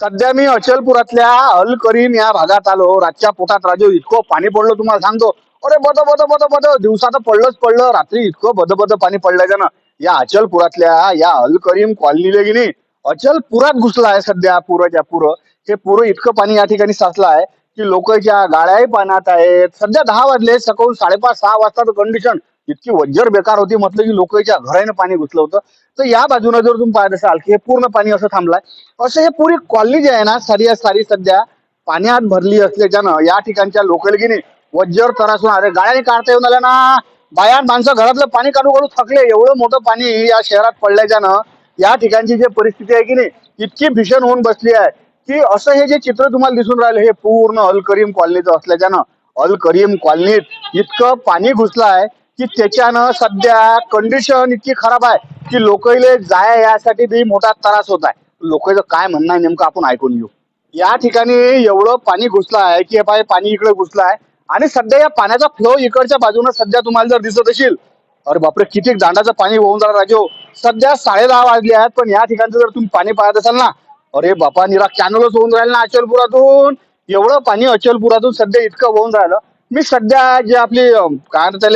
सध्या मी अचलपुरातल्या अल करीम या भागात आलो. रातच्या पोटात राजू इतकं पाणी पडलं तुम्हाला सांगतो. अरे बद बद बद बद. दिवसा तर पडलंच पडलं. रात्री इतकं बद बद पाणी पडलं ना या अचलपुरातल्या या अल करीम कॉलनीला की नाही अचलपुरात घुसला आहे सध्या पुराच्या पुरं. हे पुरं इतकं पाणी या ठिकाणी साचलं आहे की लोकांच्या गाड्याही पाण्यात आहेत. सध्या दहा वाजले सकाळ साडेपाच सहा वाजता कंडिशन इतकी वज्जर बेकार होती म्हटलं की लोकांच्या घराने पाणी घुसलं होतं. तर या बाजूने जर तुम्ही पाहत असाल की हे पूर्ण पाणी असं थांबलाय असं हे पुरी कॉलनी जी आहे ना सारी सारी सध्या पाण्यात भरली असल्याच्यानं या ठिकाणच्या लोकल नाही वज्जर तरासून अरे गाड्याने काढता येऊन आल्या ना. बाया माणसं घरातलं पाणी काढू काढू थकले. एवढं मोठं पाणी या शहरात पडल्याच्यानं या ठिकाणची जी परिस्थिती आहे की नाही इतकी भीषण होऊन बसली आहे की असं हे जे चित्र तुम्हाला दिसून राहिलं हे पूर्ण अल करीम कॉलनीचं असल्याच्यानं अल करीम कॉलनीत इतकं पाणी घुसलं आहे. की त्याच्यानं सध्या कंडिशन इतकी खराब आहे की लोकले जाया यासाठी बी मोठा त्रास होत आहे. लोकांचं काय म्हणणं आहे नेमकं आपण ऐकून घेऊ. या ठिकाणी एवढं पाणी घुसलं आहे की हे पाय पाणी इकडे घुसलं आहे. आणि सध्या या पाण्याचा फ्लो इकडच्या बाजूने सध्या तुम्हाला जर दिसत असेल अरे बापरे किती दांडाचं पाणी होऊन जाणार राजू. सध्या साडे दहा वाजले आहेत पण या ठिकाणचं जर तुम्ही पाणी पाहत असाल ना अरे बापा निरा कॅनलच होऊन राहिलं ना अचलपुरातून. एवढं पाणी अचलपुरातून सध्या इतकं होऊन राहिलं. मी सध्या जे आपली काय म्हणतात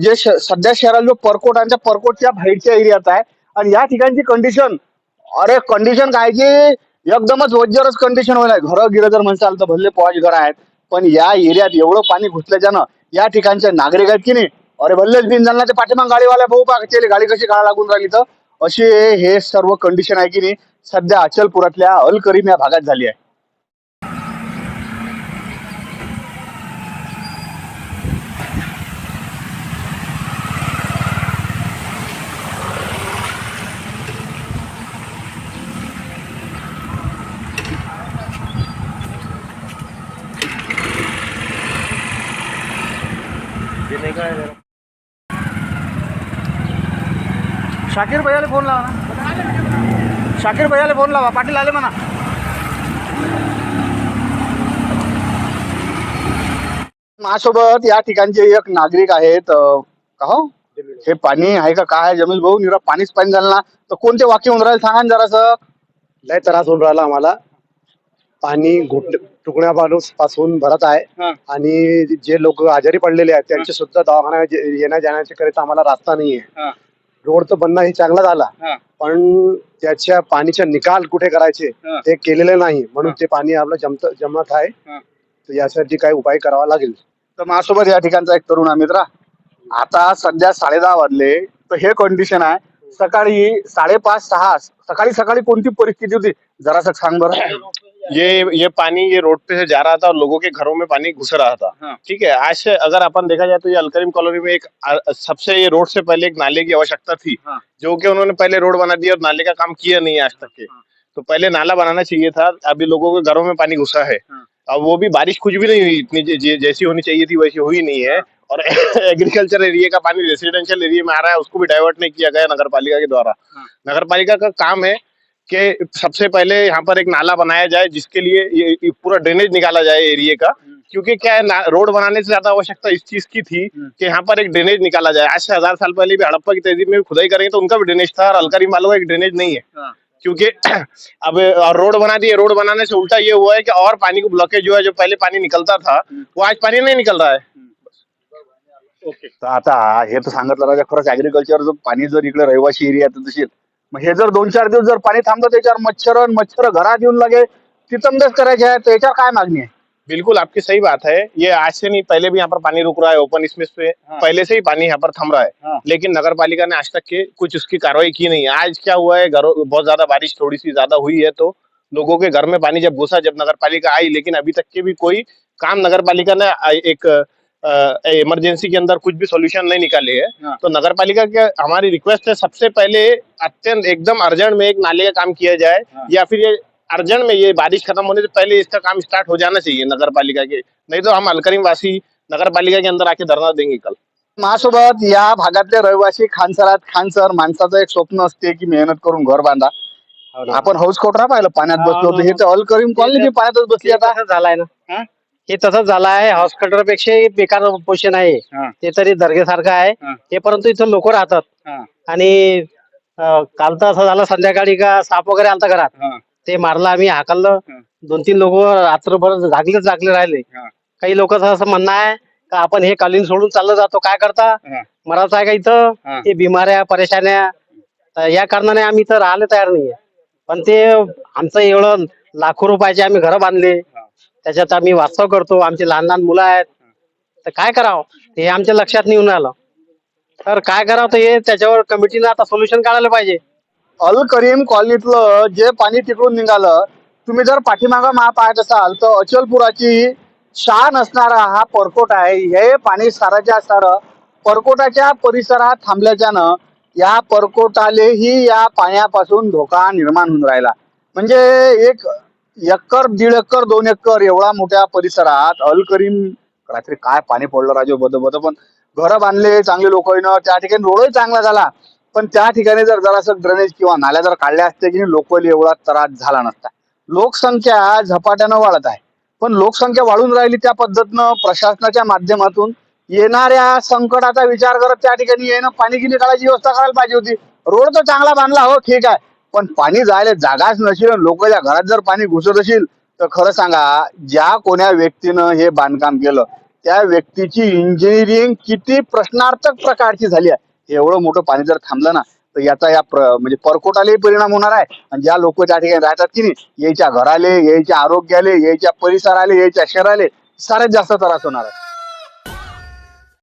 जे श- सध्या शहरात जो परकोट आणि त्या परकोटच्या बाहेरच्या एरियात आहे. आणि या ठिकाणची कंडिशन अरे कंडिशन काय की एकदमच वज्जरच कंडिशन होईल घर गिरं जर म्हणसाल तर भरले पॉच घर आहेत पण या एरियात एवढं पाणी घुसल्याच्यानं या ठिकाणचे नागरिक आहेत की नाही अरे भल्लेच बिन जालना ते पाठीमाग गाडीवाल्या भाऊ पा गाडी कशी काळा लागून राहिली तर अशी हे सर्व कंडिशन आहे की नाही सध्या अचलपुरातल्या अलकरीम या भागात झाली आहे. शाकीर भैयाला फोन लावा ना. शाकीर भैयाला फोन लावा पाटील आले म्हणा. माझ्यासोबत या ठिकाणचे एक नागरिक आहेत का हो? हे पाणी आहे का काय जमील भाऊ निरा पाणीच पाणी झालं ना. तर कोणते वाक्य होऊन राहिले? सांगा जरासं. लय त्रास होऊन राहिला आम्हाला. पाणी घुटपासून भरत आहे. हा. आणि जे लोक आजारी पडलेले आहेत त्यांचे सुद्धा दवाखान्यात जे- येण्या जाण्याच्या करिता आम्हाला रास्ता नाहीये. हा. रोड तर बनणं हे चांगला झाला. हा. पण त्याच्या पाणीचे निकाल कुठे करायचे हा. ते केलेले नाही. म्हणून ते पाणी आपलं जमत जमत आहे. हा. तर यासाठी काही उपाय करावा लागेल. तर माझ्यासोबत या ठिकाणचा एक तरुण आहे मित्रा. आता सध्या साडे दहा वाजले. तर हे कंडिशन आहे. सकाळी साडेपाच सहा सकाळी सकाळी कोणती परिस्थिती होती? जरासं सांग बरं. ये ये पानी ये रोड पे से जा रहा था और लोगों के घरों में पानी घुस रहा था हाँ। ठीक है आज से अगर अपन देखा जाए तो ये अलकरीम कॉलोनी में एक सबसे ये रोड से पहले एक नाले की आवश्यकता थी हाँ। जो कि उन्होंने पहले रोड बना दिया और नाले का काम किया नहीं है आज तक के हाँ। तो पहले नाला बनाना चाहिए था अभी लोगों के घरों में पानी घुसा है। अब वो भी बारिश कुछ भी नहीं हुई इतनी जैसी होनी चाहिए थी वैसी हुई नहीं है और एग्रीकल्चर एरिया का पानी रेसिडेंशियल एरिया में आ रहा है उसको भी डाइवर्ट नहीं किया गया नगर पालिका के द्वारा। नगर पालिका का काम है कि सबसे पहले यहाँ पर एक नाला बनाया जाए जिसके लिए ये, ये पूरा ड्रेनेज निकाला जाए एरिया का। क्योंकि क्या है रोड बनाने से ज़्यादा आवश्यकता इस चीज़ की थी हम्म। कि यहाँ पर एक ड्रेनेज निकाला जाए। आज से हज़ार साल पहले भी हड़प्पा की तहजीब में खुदाई करेंगे तो उनका भी ड्रेनेज था और अलकारी वालों का एक ड्रेनेज नहीं है। हाँ। क्योंकि अब रोड बना दिए। रोड बनाने से उल्टा ये हुआ है कि और पानी को ब्लॉकेज जो है जो पहले पानी निकलता था हम्म। वो आज पानी नहीं निकल रहा है। ओके। तर आता हे तर सांगितलं राजा खरंच ऍग्रिकल्चर जर पाणी जर इकडे रहिवासी एरियात असेल मग हे जर दोन चार दिवस जर पाणी थांबलं त्याच्यावर मच्छर मच्छर घरात येऊन लागे तितंबेच करायचे आहे त्याच्यावर काय मागणी आहे? बिल्कुल आपकी सही बात है। ये आज से नहीं पहले भी यहाँ पर पानी रुक रहा है ओपन स्पेस पे। हाँ। पहले से ही पानी यहाँ पर थम रहा है। हाँ। लेकिन नगर पालिका ने आज तक के कुछ उसकी कार्रवाई की नहीं है। आज क्या हुआ है घरों बहुत ज़्यादा बारिश थोड़ी सी ज़्यादा हुई है तो लोगों के घर में पानी जब घुसा जब नगर पालिका आई लेकिन अभी तक के भी कोई काम नगर पालिका ने एक इमरजेंसी के अंदर कुछ भी सॉल्यूशन नहीं निकाले है। हाँ। तो नगर पालिका के हमारी रिक्वेस्ट है सबसे पहले अत्यंत एकदम अर्जेंट में एक नाले का काम किया जाए हाँ। या फिर ये अर्जेंट में ये बारिश खत्म होने से पहले इसका काम स्टार्ट हो जाना चाहिए नगर पालिका के। नहीं तो हम अलकरीम वासी नगर पालिका के अंदर आके धरना देंगे कल। माझ्यासोबत या भागातले रहिवासी खानसरात खानसर माणसाचं एक स्वप्न असते की मेहनत करून घर बांधा. आपण हाऊस कोटरा पाहिलं पाण्यात बसलो होतो. हे तर ऑल करीम कॉलनी पाण्यातच बसली हे आता. झालाय ना. हा? तसंच झालं आहे हॉस्पिटलपेक्षा बेकार पोषण आहे हा. ते तरी दर्गेसारखं आहे हा. ते परंतु इथं लोक राहतात हा. आणि अं, काल तर असं झालं संध्याकाळी का साप वगैरे आलता घरात हा. ते मारलं आम्ही हाकललं दोन तीन लोक रात्रभर जागले जागले राहिले हा. काही लोकांचं असं म्हणणं आहे का आपण हे कालीन सोडून चाललं जातो काय करता हा. मरायचं आहे का इथं हा. हे बिमाऱ्या परेशान्या तर या कारणाने आम्ही इथं राहायला तयार नाहीये पण ते आमचं एवढं लाखो रुपयाचे आम्ही घर बांधले त्याच्यात आम्ही वास्तव करतो आमचे लहान लहान मुलं आहेत. तर काय करावं? हे आमच्या लक्षात नाही येऊन राहिलं तर काय करावं तर हे त्याच्यावर कमिटीनं आता सोल्युशन काढायला पाहिजे. अल करीम कॉलनीतलं जे पाणी तिकडून निघालं तुम्ही जर पाठीमागं महा पाहत असाल तर अचलपुराची शान असणारा हा परकोट आहे. हे पाणी साराच्या सार परकोटाच्या परिसरात थांबल्याच्यानं या परकोटालेही या पाण्यापासून धोका निर्माण होऊन राहिला. म्हणजे एक एकर दीड एकर दोन एकर एवढा मोठ्या परिसरात अल करीम रात्री काय पाणी पडलं राजू बद बद पण घरं बांधले चांगले लोक त्या ठिकाणी रोडही चांगला झाला. पण त्या ठिकाणी जर जरासं ड्रेनेज किंवा नाल्या जर काढल्या असते की लोकल एवढा त्रास झाला नसता. लोकसंख्या झपाट्यानं वाढत आहे. पण लोकसंख्या वाढून राहिली त्या पद्धतीनं प्रशासनाच्या माध्यमातून येणाऱ्या संकटाचा विचार करत त्या ठिकाणी येणं पाणी गिनी काढायची व्यवस्था करायला पाहिजे होती. रोड तर चांगला बांधला हो ठीक आहे. पण पाणी जायला जागाच नसेल लोकांच्या घरात जर पाणी घुसत असेल तर खरं सांगा ज्या कोण्या व्यक्तीनं हे बांधकाम केलं त्या व्यक्तीची इंजिनिअरिंग किती प्रश्नार्थक प्रकारची झाली आहे. एवढं मोठं पाणी जर थांबलं ना तर याचा या म्हणजे परकोटालाही परिणाम होणार आहे. आणि ज्या लोक त्या ठिकाणी राहतात की नाही यायच्या घराले यायच्या आरोग्याले यायच्या परिसराले यायच्या शहराले साऱ्यात जास्त त्रास होणार आहे.